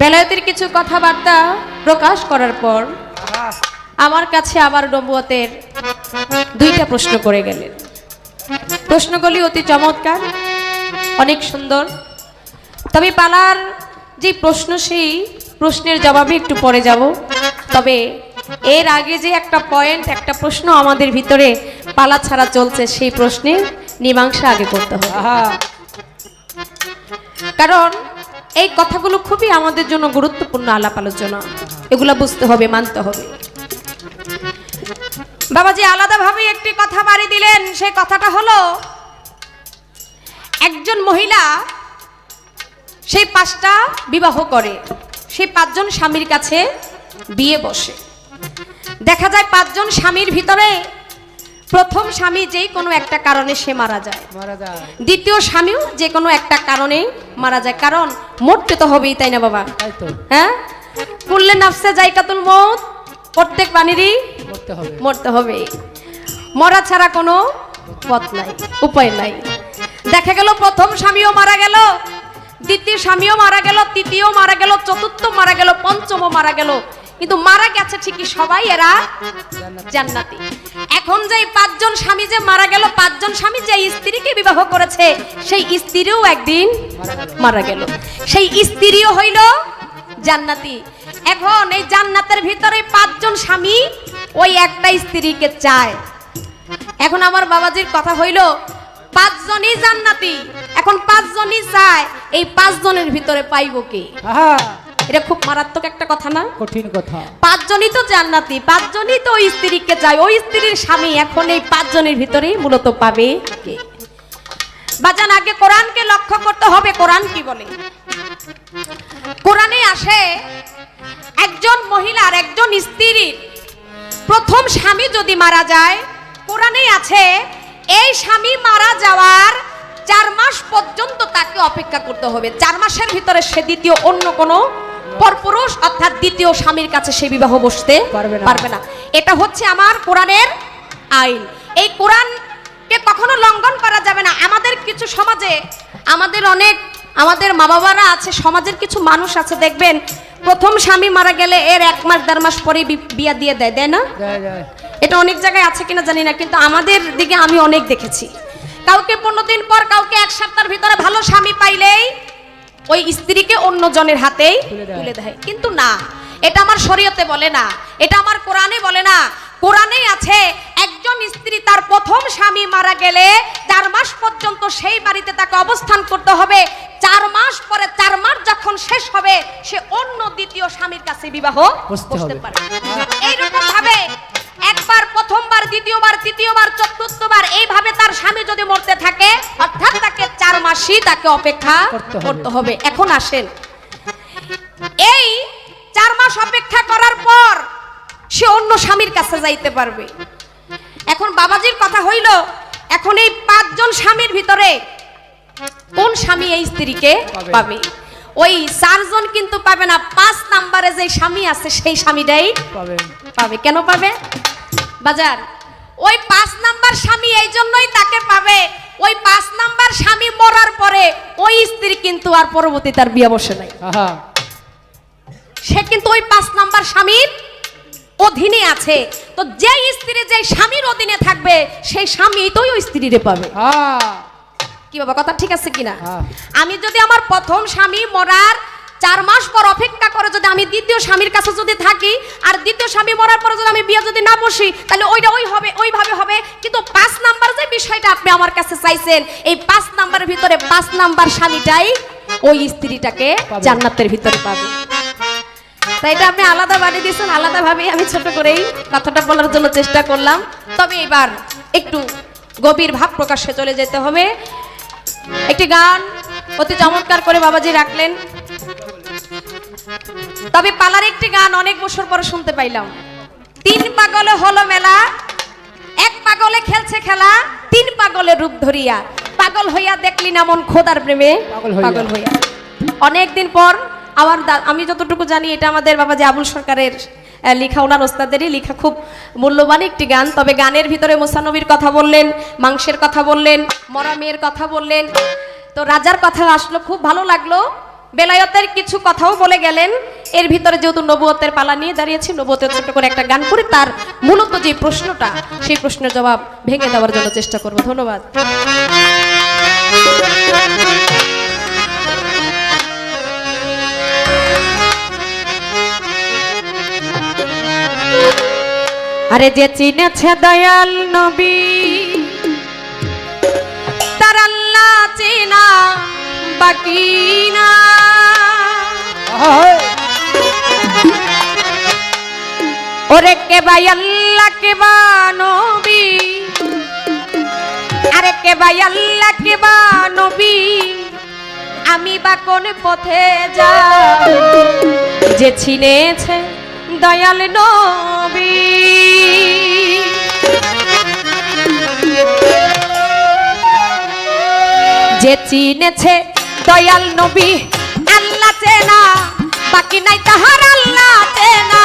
বেলায়েতের কিছু কথাবার্তা প্রকাশ করার পর আমার কাছে আবার নবুয়তের দুইটা প্রশ্ন করে গেলেন। প্রশ্নগুলি অতি চমৎকার অনেক সুন্দর। তবে পালার যে প্রশ্ন সেই প্রশ্নের জবাবে একটু পরে যাব। তবে এর আগে যে একটা পয়েন্ট একটা প্রশ্ন আমাদের ভিতরে পালা ছাড়া চলছে সেই প্রশ্নের মীমাংসা আগে করতে হবে। কারণ এই কথাগুলো খুবই আমাদের জন্য গুরুত্বপূর্ণ আলাপ আলোচনা। এগুলো বুঝতে হবে, মানতে হবে। বাবাজি আলাদাভাবে একটি কথা বাড়ি দিলেন। সেই কথাটা হলো, একজন মহিলা সেই পাঁচটা বিবাহ করে। সেই পাঁচজন স্বামীর কাছে বিয়ে বসে। দেখা যায় পাঁচজন স্বামীর ভিতরে প্রথম স্বামী যে কোনো একটা কারণে সে মারা যায়। দ্বিতীয় স্বামীও যে কোনো একটা কারণে মারা যায়। কারণ মরতে তো হবেই তাই না বাবা? হ্যাঁ? কুল্লে নাফসে যাই জায়কাতুল মৌত প্রত্যেক প্রাণীরই মরতে হবে। মরা ছাড়া কোনো পথ নাই উপায় নাই। দেখা গেল প্রথম স্বামীও মারা গেল দ্বিতীয় স্বামীও মারা গেল তৃতীয় মারা গেল চতুর্থ মারা গেল পঞ্চমও মারা গেল। কিন্তু মারা গেছে ঠিকই সবাই এরা জান্নাতি। এখন যে পাঁচজন স্বামী যে মারা গেল, পাঁচজন স্বামী যে স্ত্রীকে বিবাহ করেছে, সেই স্ত্রীও একদিন মারা গেল। সেই স্ত্রীও হইল জান্নাতি। এখন এই জান্নাতের ভিতরে পাঁচজন স্বামী, ওই একটা স্ত্রীকে চায়। এখন আমার বাবাজির কথা হইল, পাঁচজনই জান্নাতি। এখন পাঁচজনই চায়, এই পাঁচজনের ভিতরে পাইব কি? এটা খুব মারাত্মক একটা কথা না? কঠিন কথা। পাঁচজনই তো জান্নাতি পাঁচজনই তো ওই স্ত্রীকে চায়। ওই স্ত্রীর স্বামী এখন এই পাঁচজনের ভিতরেই মূলত পাবে কে? বাজান আগে কোরআনকে লক্ষ্য করতে হবে। কোরআন কি বলে? কোরআনে আসে একজন মহিলার একজন স্ত্রীর প্রথম স্বামী যদি মারা যায় কোরআনে আছে এই স্বামী মারা যাওয়ার চার মাস পর্যন্ত তাকে অপেক্ষা করতে হবে। চার মাসের ভিতরে সে দ্বিতীয় অন্য কোনো পরপুরুষ অর্থাৎ দ্বিতীয় স্বামীর কাছে সে বিবাহ বসতে পারবে না। পারবে না। এটা হচ্ছে আমার কোরআনের আইন। এই কোরআনকে কখনো লঙ্ঘন করা যাবে না। আমাদের কিছু সমাজে আমাদের অনেক আমাদের মা বাবারা আছে সমাজের কিছু মানুষ আছে দেখবেন প্রথম স্বামী মারা গেলে এর এক মাস দেড় মাস পরে বিয়া দিয়ে দেয় দেয় না? এটা অনেক জায়গায় আছে কিনা জানি না কিন্তু আমাদের দিকে আমি অনেক দেখেছি। কাউকে পনেরো দিন পর কাউকে এক সপ্তাহের ভিতরে ভালো স্বামী পাইলেই ওই স্ত্রীকে অন্য জনের হাতেই তুলে দেয়। কিন্তু না এটা আমার শরীয়তে বলে না এটা আমার কোরআনে বলে না। কোরআনেই আছে একজন স্ত্রী তার প্রথম স্বামী মারা গেলে চার মাস পর্যন্ত সেই বাড়িতে তাকে অবস্থান করতে হবে। চার মাস পরে চার মাস যখন শেষ হবে সে অন্য দ্বিতীয় স্বামীর কাছে বিবাহ বসতে পারে এইরকম ভাবে একবার প্রথমবার দ্বিতীয়বার তৃতীয়বার চতুর্থবার এইভাবে তার স্বামী যদি মরতে থাকে অর্থাৎ তাকে চার মাসই তাকে অপেক্ষা করতে হবে। এখন আসেন। এই চার মাস অপেক্ষা করার পর সে অন্য স্বামীর কাছে যাইতে পারবে। এখন বাবাজির কথা হইল এখন এই পাঁচজন স্বামীর ভিতরে কোন স্বামী এই স্ত্রীকে পাবে। পাবে? ওই চারজন কিন্তু পাবে না পাঁচ নাম্বারে যে স্বামী আছে সেই স্বামীটাই পাবেন পাবে। কেন পাবে? বাজার। ওই পাঁচ নাম্বার স্বামী এই জন্যই তাকে পাবে। ওই পাঁচ নাম্বার স্বামী মরার পরে ওই স্ত্রী কিন্তু আর পরবর্তী তার বিয়ে বসে নাই। সে কিন্তু ওই পাঁচ নাম্বার স্বামীর অধীনে আছে। তো যে স্ত্রী যে স্বামীর অধীনে থাকবে সেই স্বামী তো ওই স্ত্রীরে পাবে। কি বাবা কথা ঠিক আছে কিনা। আমি যদি আমার প্রথম স্বামী মরার চার মাস পর অপেক্ষা করে যদি আমি দ্বিতীয় স্বামীর কাছে যদি থাকি আর দ্বিতীয় স্বামী মরার পরে যদি আমি বিয়ে যদি না বসি তাহলে ওইটা ওই হবে ওইভাবে হবে। কিন্তু পাঁচ নাম্বার যে বিষয়টা আপনি আমার কাছে চাইছেন এই পাঁচ নাম্বারের ভিতরে পাঁচ নাম্বার স্বামীটাই ওই স্ত্রীটাকে। জান্নাতের ভিতরে পাবে। তাই এটা আপনি আলাদা বাড়ি দিয়েছেন আলাদাভাবে আমি ছোট করেই কথাটা বলার জন্য চেষ্টা করলাম। তবে এবার একটু গভীর ভাব প্রকাশে চলে যেতে হবে। একটি গান অতি চমৎকার করে বাবাজি রাখলেন। তবে পালার একটি গান অনেক বছর পরে শুনতে পাইলাম। তিন পাগলে হলো মেলা এক পাগলে খেলছে খেলা তিন পাগলে রূপ ধরিয়া। পাগল হইয়া দেখলি না মন খোদার প্রেমে? পাগল হইয়া। পাগল হইয়া। অনেক দিন পর আমার আমি যতটুকু জানি এটা আমাদের বাবা যে আবুল সরকারের লেখা ওনার ওস্তাদেরই লেখা খুব মূল্যবান একটি গান। তবে গানের ভিতরে মোসানবীর কথা বললেন মাংসের কথা বললেন মরা মেয়ের কথা বললেন। তো রাজার কথা আসলো খুব ভালো লাগল। বেলায়তের কিছু কথাও বলে গেলেন। এর ভিতরে যেহেতু নবুয়তের পালা নিয়ে দাঁড়িয়েছি, নবুয়তের ছোট করে একটা গান করে তার মূলত যে প্রশ্নটা, সেই প্রশ্নের জবাব ভেঙে দেওয়ার জন্য চেষ্টা করব। ধন্যবাদ। আরে যে চিনেছে দয়াল নবী, তার আল্লাহ চেনা বাকি না। ওরে কে ভাই আল্লাহ কে বা নবী? আরে কে ভাই আল্লাহ কে বা নবী? আমি বা কোন পথে যাই? যে চিনেছে দয়াল নবী। যে চিনেছে দয়াল নবী, আল্লাহ চেনা। বাকি নাই তাহার আল্লাহ চেনা।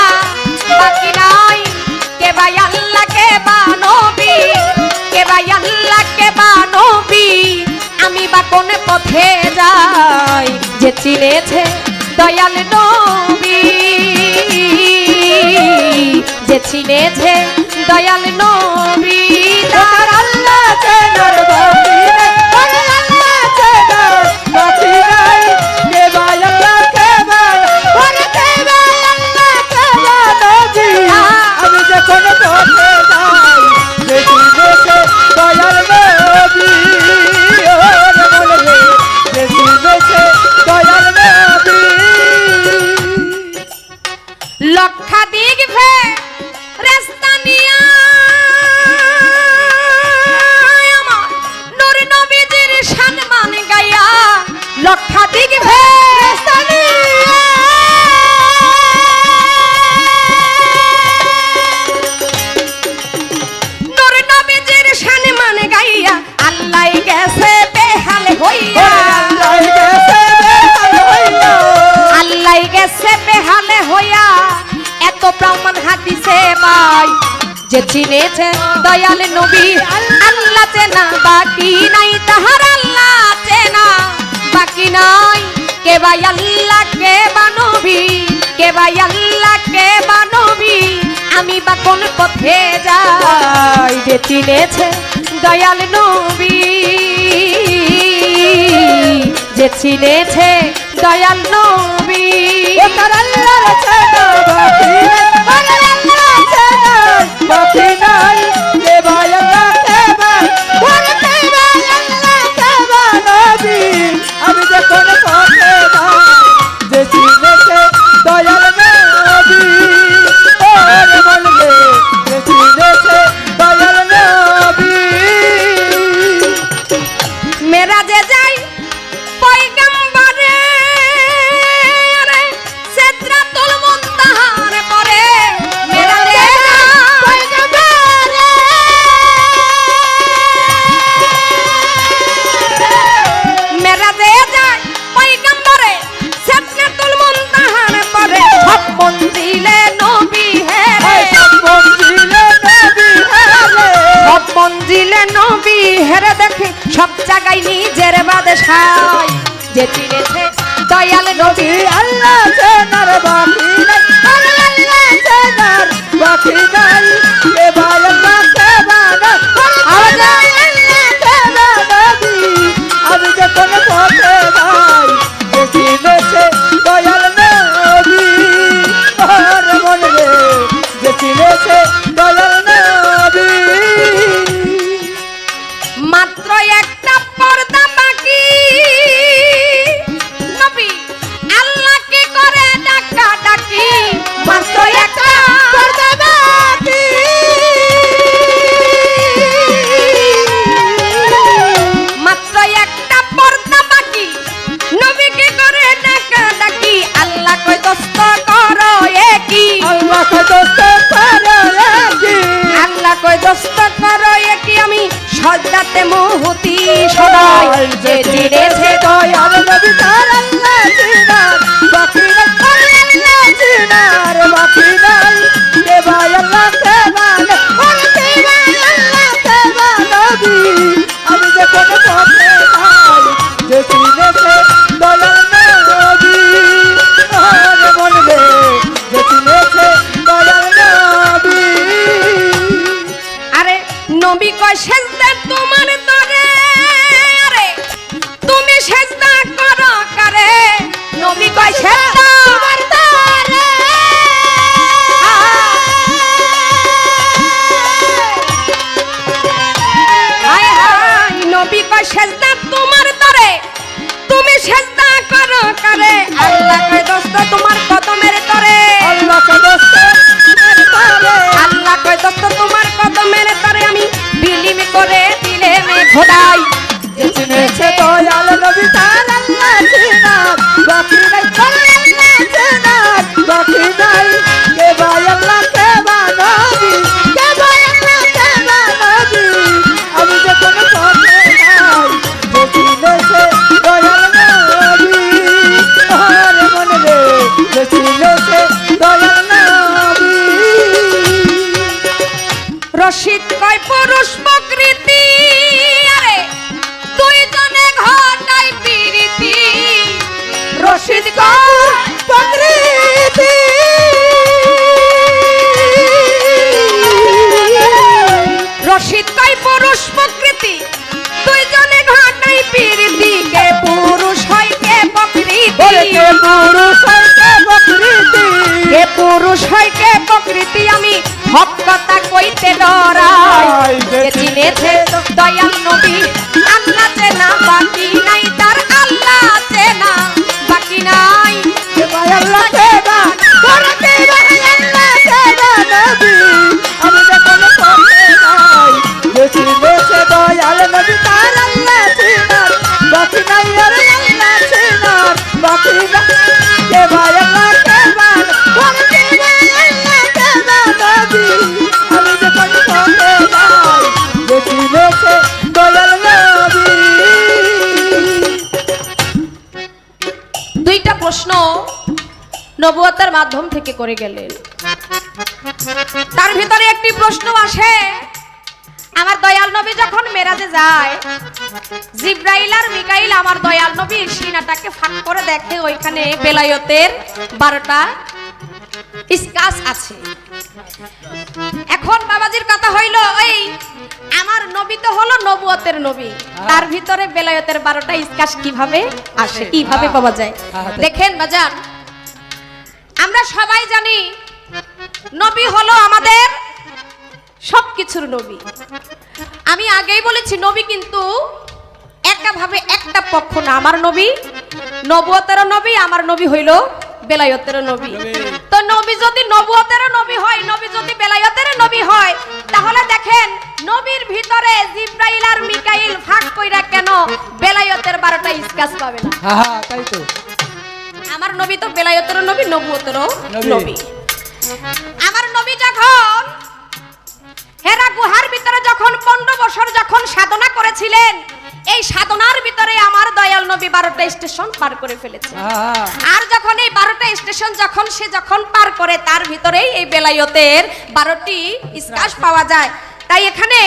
বাকি নাই, কে ভাই আল্লাহ, কে বা নবী? কে ভাই আল্লাহ, কে বা নবী? আমি বা কোন পথে যাই, যে চিনেছে দয়াল নবী। যে চিনেছে দয়াল নবী। লক্ষাধিক ভে রেস্তানিয়া আমার নূর নবীজির সম্মান গায়া লক্ষাধিক ভে। পাই যে চিনেছে দয়াল নবী, আল্লাহ চেনা, বাকি নাই তাহার আল্লাহ চেনা। বাকি নাই, কে ভাই আল্লাহ, কে বা নবী? কে ভাই আল্লাহ, কে বা নবী? আমি বা কোন পথে যাই, যে চিনেছে দয়াল নবী। যে চিনেছে দয়াল নবী। তার আল্লাহর চেনা, বাকি বাকি নাই। যে চিনেছে দয়াল নবী, আল্লাহ চেনার বাকি নাই। আল্লাহ চেনার বাকি নাই। কে ভাই আল্লাহ কে বানা আল্লাহ কে বানাবি আমি যখন পথে নবুয়তার মাধ্যম থেকে করে গেলেন। তার ভিতরে একটি প্রশ্ন আসে আমার দয়াল নবী যখন মেরাজে যায় জিব্রাইল আর মিকাইল আমার দয়াল নবীর সিনাটাকে ফাঁক করে দেখে ওইখানে বেলায়তের বারোটা স্কাচ আছে। এখন বাবাজির কথা হইল ওই আমার নবী তো হলো নবুয়তের নবী। তার ভিতরে বেলায়তের বারোটা স্কাচ কীভাবে আসে? কীভাবে পাওয়া যায়? দেখেন বাজান আমরা সবাই জানি নবী হলো আমাদের সবকিছুর নবী। আমি আগেই বলেছি, নবী কিন্তু একাভাবে একটা পক্ষ না। আমার নবী নবুয়তেরও নবী, আমার নবী হইল বেলায়তেরও নবী। তো নবী যদি নবুয়তেরও নবী হয়, নবী যদি বেলায়তেরও নবী হয়, তাহলে দেখেন নবীর ভিতরে জিব্রাইল আর মিকাইল ফাঁক কইরা কেন বেলায়তের বারোটা স্কাচ পাবে না? হ্যাঁ তাই তো। আমার নবী তো বেলায়তেরও নবী নবুয়তেরও নবী। আমার নবী যখন হেরা গুহার ভিতরে যখন পনেরো বছর যখন সাধনা করেছিলেন এই সাধনার ভিতরে আমার দয়াল নবী বারোটা স্টেশন পার করে ফেলেছে। আর যখন এই বারোটা স্টেশন যখন সে যখন পার করে তার ভিতরেই এই বেলায়তের বারোটি স্কাশ পাওয়া যায়। তাই এখানে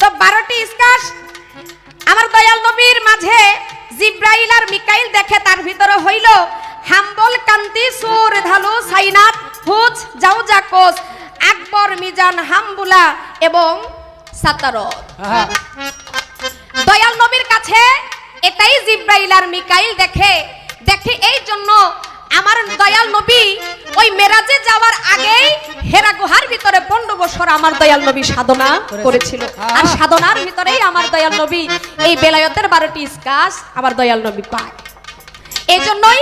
তো বারোটি স্কাশ আমার দয়াল নবীর মাঝে জিব্রাইল আর মিকাইল দেখে তার ভিতরে হইল হাম্বল কান্তি সুর ধালু সাইনাত হুজ জাউজা কোস আকবর মিজান হাম্বুলা এবং সাতারত দয়াল নবীর কাছে এটাই জিব্রাইল আর মিকাইল দেখে দেখে এই জন্য আমার দয়াল নবী, ওই মেরাজে যাওয়ার আগেই হেরা গুহার ভিতরে পনেরো বছর আমার দয়াল নবী সাধনা করেছিল। আর সাধনার ভিতরেই আমার দয়াল নবী, এই বেলায়তের বারোটি স্কাস আমার দয়াল নবী পায়। এই জন্যই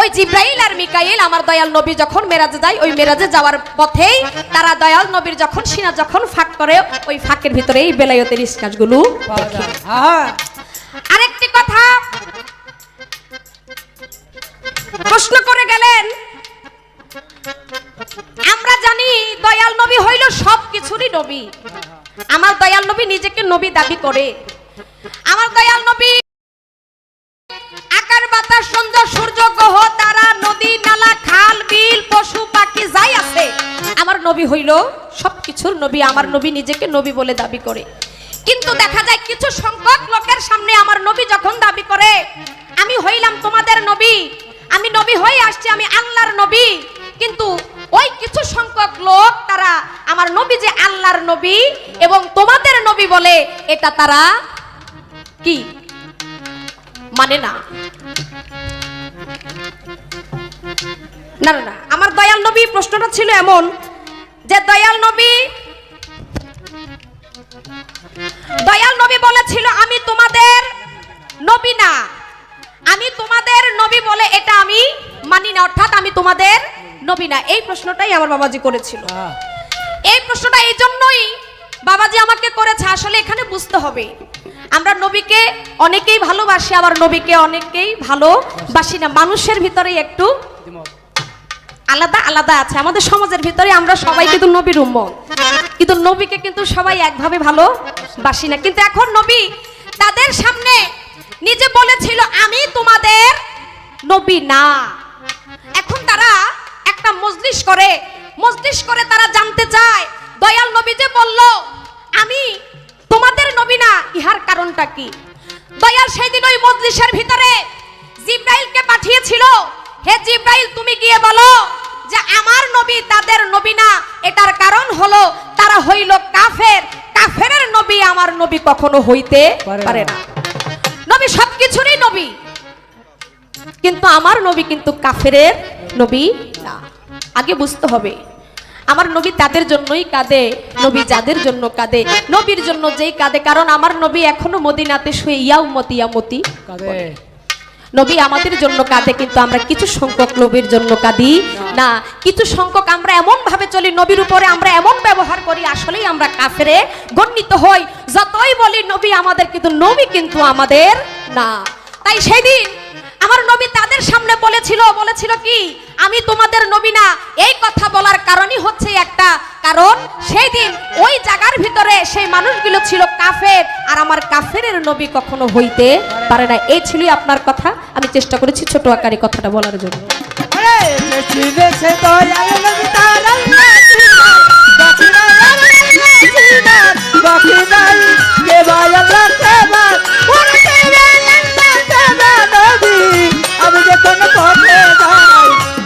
ওই জিব্রাইল আর মিকাইল, আমার দয়াল নবী যখন মেরাজে যায়, ওই মেরাজে যাওয়ার পথেই তারা দয়াল নবীর যখন সিনা যখন ফাঁক করে, ওই ফাঁকের ভিতরে এই বেলায়তের স্কাচগুলো পাওয়া হ্যাঁ। প্রশ্ন করে গেলেন, আমরা জানি দয়াল নবী হইল সব কিছুরই নবী। আমার দয়াল নবী নিজেকে নবী দাবি করে। আমার দয়াল নবী আকার, বাতাস সূর্য, গ্রহ, তারা, নদী, নালা, খাল, বিল, পশু, পাখি, যাই আছে, আমার নবী হইল সবকিছুর নবী, আমার নবী নিজেকে নবী বলে দাবি করে। কিন্তু দেখা যায় কিছু সংখ্যক লোকের সামনে আমার নবী যখন দাবি করে, আমি হইলাম তোমাদের নবী। আমি নবী হয়ে আসছি, আমি আল্লাহর নবী। কিন্তু ওই কিছু সংখ্যক লোক তারা আমার নবী যে আল্লাহর নবী এবং তোমাদের নবী বলে, এটা তারা কি? মানে না। না না আমার দয়াল নবী প্রশ্নটা ছিল এমন যে দয়াল নবী দয়াল নবী বলেছিল, আমি তোমাদের নবী না। আমি তোমাদের নবী বলে এটা আমি মানি না অর্থাৎ আমি তোমাদের নবী না। এই প্রশ্নটাই আমার বাবাজি করেছিল। হ্যাঁ। এই প্রশ্নটা এই জন্যই বাবাজি আমাকে করেছে আসলে এখানে বুঝতে হবে। আমরা নবীকে অনেকেই ভালোবাসি আবার নবীকে অনেকেই ভালোবাসি না। মানুষের ভিতরেই একটু আলাদা আলাদা আছে। আমাদের সমাজের ভিতরে আমরা সবাই কিন্তু নবীর উম্মত। কিন্তু নবীকে কিন্তু সবাই একভাবে ভালোবাসি না। কিন্তু এখন নবী তাদের সামনে নিজে বলেছিল আমি তোমাদের নবী না। এখন তারা একটা মজলিস করে মজলিস করে তারা জানতে চায় দয়াল নবী যে বলল আমি তোমাদের নবী না ইহার কারণটা কি? দয়াল সেই দিন ওই মজলিসের ভিতরে জিব্রাইলকে পাঠিয়েছিল হে জিব্রাইল তুমি গিয়ে বলো যে আমার নবী তাদের নবী না এটার কারণ হলো তারা হইল কাফের কাফেরের নবী আমার নবী কখনো হইতে পারে না। নবী সবকিছুরই নবী। কিন্তু আমার নবী কিন্তু কাফেরের নবী না। আগে বুঝতে হবে আমার নবী তাদের জন্যই কাঁদে নবী যাদের জন্য কাঁদে নবীর জন্য যেই কাঁদে কারণ আমার নবী এখনও মদিনাতে শুয়ে ইয়াও উম্মতি ইয়ামতি কাঁদে নবী আমাদের জন্য কাঁদে, কিন্তু আমরা কিছু সংখ্যক নবীর জন্য কাঁদি না। কিছু সংখ্যক আমরা এমন ভাবে চলি, নবীর উপরে আমরা এমন ব্যবহার করি, আসলেই আমরা কাফেরে গণ্ডিত হই। যতই বলি, নবী আমাদের, কিন্তু নবী কিন্তু আমাদের না। তাই সেদিন আমার নবী তাদের সামনে বলেছিল বলেছিল কি? আমি তোমাদের নবী না। এই কথা বলার কারণই হচ্ছে একটা। কারণ সেই দিন ওই জায়গার ভিতরে সেই মানুষগুলো ছিল কাফের। আর আমার কাফেরের নবী কখনো হইতে পারে না। এই ছিলই আপনার কথা। আমি চেষ্টা করেছি ছোট আকারে কথাটা বলার জন্য। যে আমি যখন পথে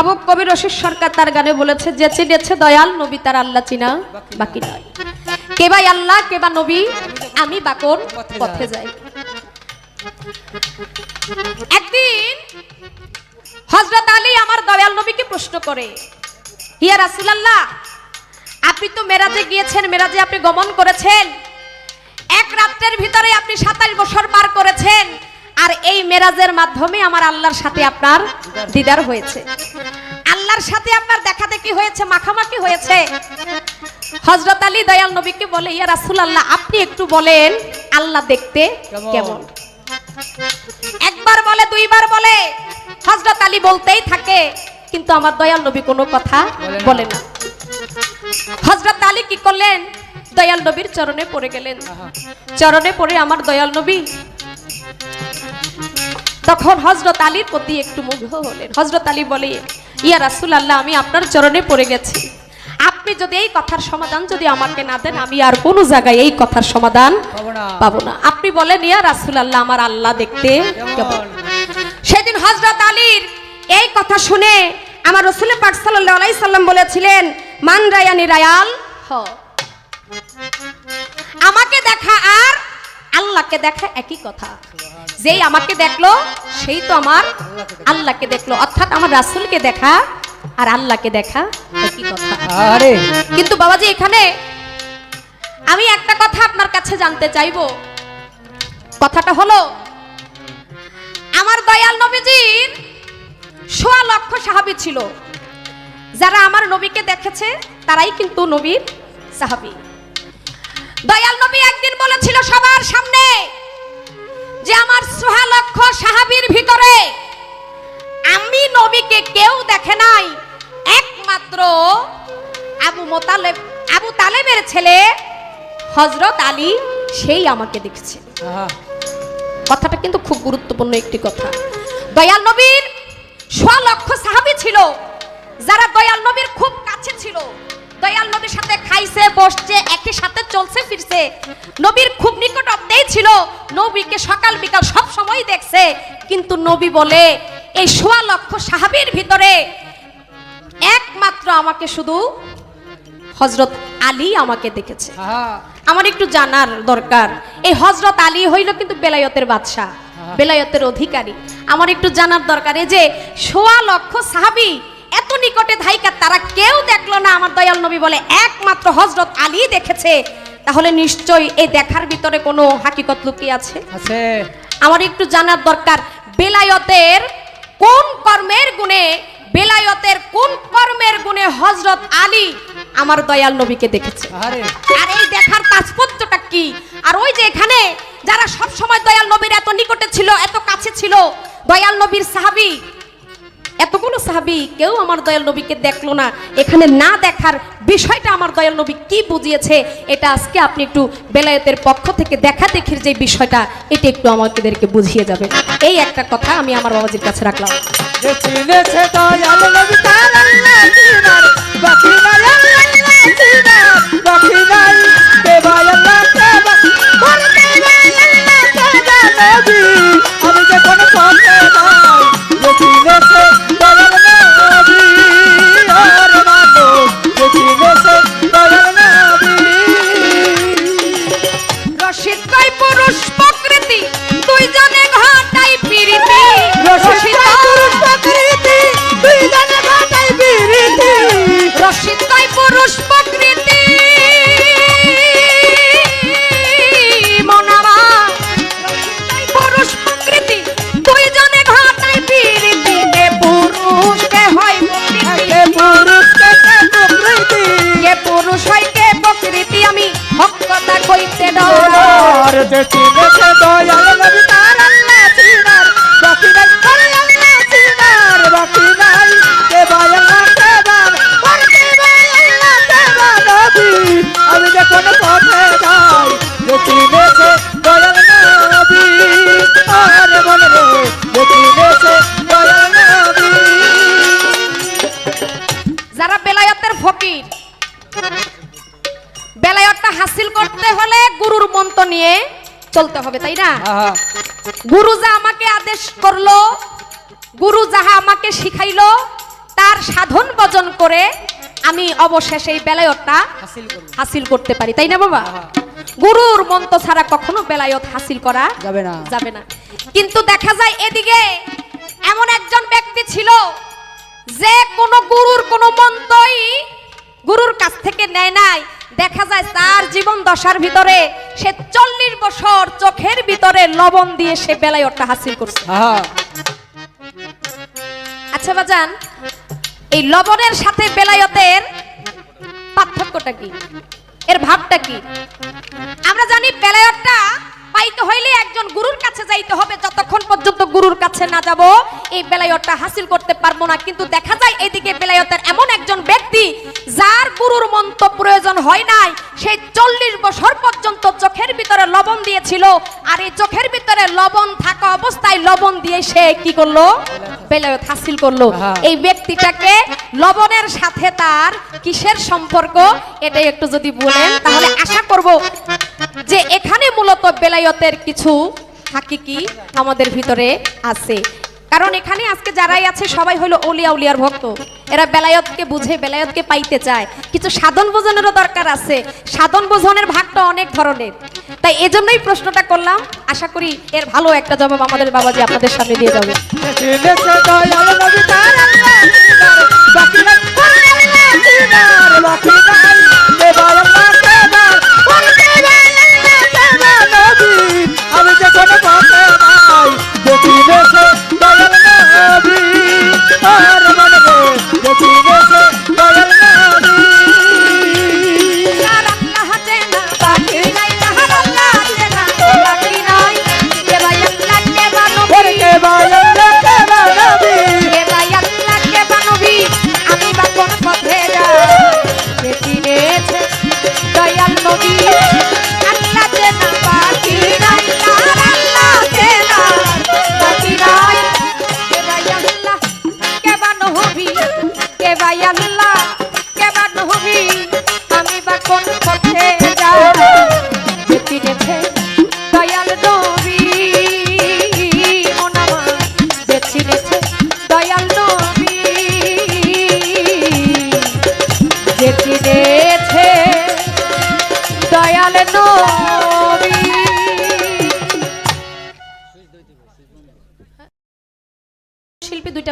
ভাবক কবি রশিদ সরকার তার গানে বলেছে, যে চিনেছে দয়াল, নবী তার আল্লাহ চিনা, বাকি নয় কে ভাই আল্লাহ, কে বা নবী, আমি বাকন পথে যাই। একদিন হজরত আলী আমার দয়াল নবীকে প্রশ্ন করে, হিয়া রাসুলাল্লাহ, আপনি তো মেরাজে গিয়েছেন, মেরাজে আপনি গমন করেছেন। এক রাত্রের ভিতরে আপনি সাতাশ বছর পার করেছেন। আর এই মেরাজের মাধ্যমে আমার আল্লাহর সাথে আপনার দিদার হয়েছে। আল্লাহর সাথে আপনার দেখা দেখি হয়েছে মাখামাখি হয়েছে। হজরত আলী দয়াল নবীকে বলে ইয়া রাসুল আল্লাহ আপনি একটু বলেন আল্লাহ দেখতে কেমন? একবার বলে দুইবার বলে। হজরত আলী বলতেই থাকে কিন্তু আমার দয়াল নবী কোনো কথা। বলে না। হজরত আলী কি করলেন? দয়াল নবীর চরণে পড়ে গেলেন। চরণে পড়ে আমার দয়াল নবী তখন হজরত আলীর প্রতি একটু মুগ্ধ হলেন। হজরত আলী বলে ইয়া রাসুল আল্লাহ আমি আপনার চরণে পড়ে গেছি। আপনি যদি এই কথার সমাধান যদি আমাকে না দেন আমি আর কোনো জায়গায় এই কথার সমাধান পাবো না। আপনি বলেন ইয়া রাসুল আল্লাহ আমার আল্লাহ দেখতে? সেদিন হজরত আলীর এই কথা শুনে আমার রসুল পাক সাল্লাল্লাহু সাল্লাম বলেছিলেন মান রায়ানি রায়াল হ। আমাকে দেখা আর আল্লাহকে দেখা একই কথা। যেই আমাকে দেখল সেই তো আমার আল্লাহকে দেখল। অর্থাৎ আমার রাসূলকে দেখা আর আল্লাহকে দেখা একই কথা। আরে। কিন্তু বাবাজি এখানে আমি একটা কথা আপনার কাছে জানতে চাইব। কথাটা হলো আমার দয়াল নবীজির সোয়া লক্ষ সাহাবী ছিল। যারা আমার নবীকে দেখেছে তারাই কিন্তু নবীর সাহাবী। দয়াল নবী একদিন বলেছিল সবার সামনে যে আমার সোহা লক্ষ সাহাবীর ভিতরে আমি নবীকে কেউ দেখে নাই। একমাত্র আবু মোতালেব আবু তালেবের ছেলে হজরত আলী সেই আমাকে দেখছে। কথাটা কিন্তু খুব গুরুত্বপূর্ণ একটি কথা। দয়াল নবীর সোয়া লক্ষ সাহাবী ছিল যারা দয়াল নবীর খুব কাছে ছিল। দয়াল নবীর সাথে খাইছে বসছে একই সাথে চলছে ফিরছে। নবীর খুব নিকটত্বেই ছিল। নবীকে সকাল বিকাল সব সময় দেখছে। কিন্তু নবী বলে এই সোয়া লক্ষ সাহাবীর ভিতরে একমাত্র আমাকে শুধু হজরত আলী আমাকে দেখেছে। আমার একটু জানার দরকার। এই হজরত আলী হইল কিন্তু বেলায়তের বাদশাহ বেলায়তের অধিকারী। আমার একটু জানার দরকার এই যে সোয়া লক্ষ সাহাবি এত নিকটে ধাইকা তারা কেউ দেখল না আমার দয়াল নবী বলে একমাত্র হজরত আলী দেখেছে। তাহলে নিশ্চয়ই এই দেখার ভিতরে কোনো হাকিকত লুকিয়ে আছে? আছে। আমার একটু জানার দরকার বেলায়তের কোন কর্মের গুণে বেলায়তের কোন কর্মের গুণে হজরত আলী আমার দয়াল নবীকে দেখেছে? আর এই দেখার তাৎপর্যটা কি? আর ওই যে এখানে যারা সব সময় দয়াল নবীর এত নিকটে ছিল এত কাছে ছিল দয়াল নবীর সাহাবী এতগুলো সাহাবী কেউ আমার দয়াল নবীকে দেখল না। এখানে না দেখার বিষয়টা আমার দয়াল নবী কি বুঝিয়েছে, এটা আজকে আপনি একটু বেলায়েতের পক্ষ থেকে দেখা দেখির যে বিষয়টা, এটা একটু আমাদেরকে বুঝিয়ে যাবে। এই একটা কথা আমি আমার বাবাজির কাছে রাখলাম। যে চিনেছে দয়াল নবী তার গুরু যা আমাকে আদেশ করল গুরু যাহা আমাকে শিখাইলো তার সাধন বজন করে আমি অবশেষে এই বেলায়তটা হাসিল করতে পারি তাই না বাবা? আহা। গুরুর মন্ত্র ছাড়া কখনো বেলায়ত হাসিল করা যাবে না। যাবে না। কিন্তু দেখা যায় এদিকে এমন একজন ব্যক্তি ছিল যে কোনো গুরুর কোনো মন্ত্রই গুরুর কাছ থেকে নেয় নাই। দেখা যায় তার জীবন দশার ভিতরে সে চল্লিশ বছর চোখের ভিতরে লবণ দিয়ে সে বেলায়তটা হাসিল করছে। আচ্ছা বাজান এই লবণের সাথে বেলায়তের পার্থক্যটা কি? এর ভাবটা কি? আমরা জানি বেলায়তটা পাইতে হইলে একজন গুরুর কাছে যাইতে হবে। যতক্ষণ পর্যন্ত গুরুর কাছে না যাব এই বেলায়তটা হাসিল করতে পারব না। কিন্তু দেখা যায় এদিকে বেলায়তের এমন একজন ব্যক্তি যার গুরুর মন্ত্র প্রয়োজন হয় নাই সেই চল্লিশ বছর পর্যন্ত চোখের ভিতরে লবণ দিয়েছিল। আর এই চোখের ভিতরে লবণ থাকা অবস্থায় লবণ দিয়ে সে কি করল? বেলায়ত হাসিল করল। হ্যাঁ। এই ব্যক্তিটাকে লবণের সাথে তার কিসের সম্পর্ক? এটাই একটু যদি বলেন তাহলে আশা করব যে এখানে মূলত বেলায়তের কিছু হাকিকি আমাদের ভিতরে আছে। কারণ এখানে আজকে যারাই আছে, সবাই হলো অলিয়া উলিয়ার ভক্ত। এরা বেলায়তকে বুঝে, বেলায়তকে পাইতে চায়। কিছু সাধন বোঝানোরও দরকার আছে। সাধন বোঝনের ভাগটা অনেক ধরনের। তাই এজন্যই প্রশ্নটা করলাম। আশা করি এর ভালো একটা জবাব আমাদের বাবাজি আপনাদের সামনে দিয়ে যাবে। বাকি আমি যে কোনো পথে নাই দেখি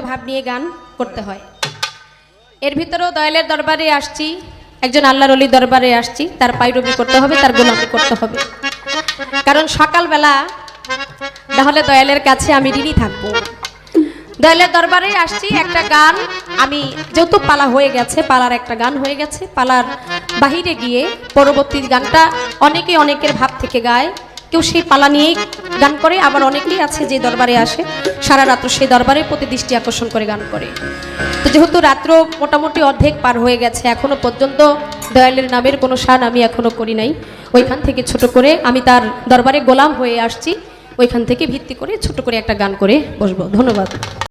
ভাব নিয়ে গান করতে হয়। এর ভিতরেও দয়ালের দরবারে আসছি, একজন আল্লাহর অলির দরবারে আসছি, তার পাইরবি করতে হবে, তার গোলামি করতে হবে। কারণ সকালবেলা তাহলে দয়ালের কাছে আমি ঋণী থাকব। দয়ালের দরবারে আসছি, একটা গান, আমি যেহেতু পালা হয়ে গেছে, পালার একটা গান হয়ে গেছে, পালার বাহিরে গিয়ে পরবর্তী গানটা অনেকে অনেকের ভাব থেকে গায়। কেউ সেই পালা নিয়েই গান করে, আবার অনেকেই আছে যে দরবারে আসে। সারা রাত্র সেই দরবারের প্রতি দৃষ্টি আকর্ষণ করে গান করে। তো যেহেতু রাত্র মোটামুটি অর্ধেক পার হয়ে গেছে, এখনও পর্যন্ত দয়ালের নামের কোনো সান আমি এখনও করি নাই। ওইখান থেকে ছোট করে আমি তার দরবারে গোলাম হয়ে আসছি। ওইখান থেকে ভিত্তি করে ছোট করে একটা গান করে বসবো। ধন্যবাদ।